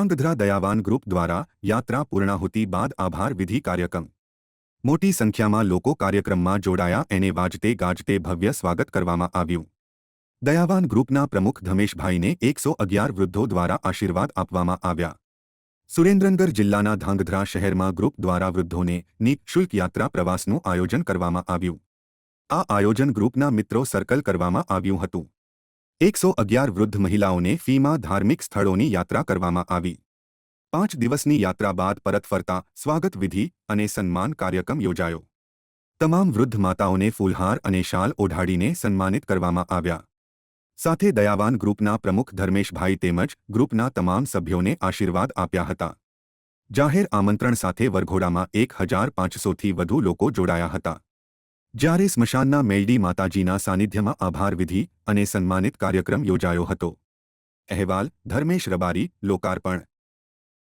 Dhrangadhra Dayavan group દ્વારા યાત્રા પૂર્ણાહુતિ બાદ આભાર વિધિ કાર્યક્રમ. મોટી સંખ્યામાં લોકો કાર્યક્રમમાં જોડાયા એને વાજતે ગાજતે ભવ્ય સ્વાગત કરવામાં આવ્યું. દયાવાન ગ્રુપના પ્રમુખ ધમેશભાઈને એકસો અગિયાર વૃદ્ધો દ્વારા આશીર્વાદ આપવામાં આવ્યા. સુરેન્દ્રનગર જિલ્લાના ધાંગધ્રા શહેરમાં ગ્રુપ દ્વારા વૃદ્ધોને નિઃશુલ્ક યાત્રા પ્રવાસનું આયોજન કરવામાં આવ્યું. આ આયોજન ગ્રુપના મિત્રો સર્કલ કરવામાં આવ્યું હતું. એકસો અગિયાર વૃદ્ધ મહિલાઓને ફીમાં ધાર્મિક સ્થળોની યાત્રા કરવામાં આવી. પાંચ દિવસની યાત્રા બાદ પરત ફરતા સ્વાગત વિધિ અને સન્માન કાર્યક્રમ યોજાયો. તમામ વૃદ્ધ માતાઓને ફૂલહાર અને શાલ ઓઢાડીને સન્માનિત કરવામાં આવ્યા. સાથે દયાવાન ગ્રુપના પ્રમુખ ધર્મેશભાઈ તેમજ ગ્રુપના તમામ સભ્યોને આશીર્વાદ આપ્યા હતા. જાહેર આમંત્રણ સાથે વરઘોડામાં એક હજાર પાંચસોથી વધુ લોકો જોડાયા હતા. જ્યારે સ્મશાનના મેલડી માતાજીના સાનિધ્યમાં આભાર વિધિ અને સન્માનિત કાર્યક્રમ યોજાયો હતો. અહેવાલ, ધર્મેશ રબારી, લોકાર્પણ.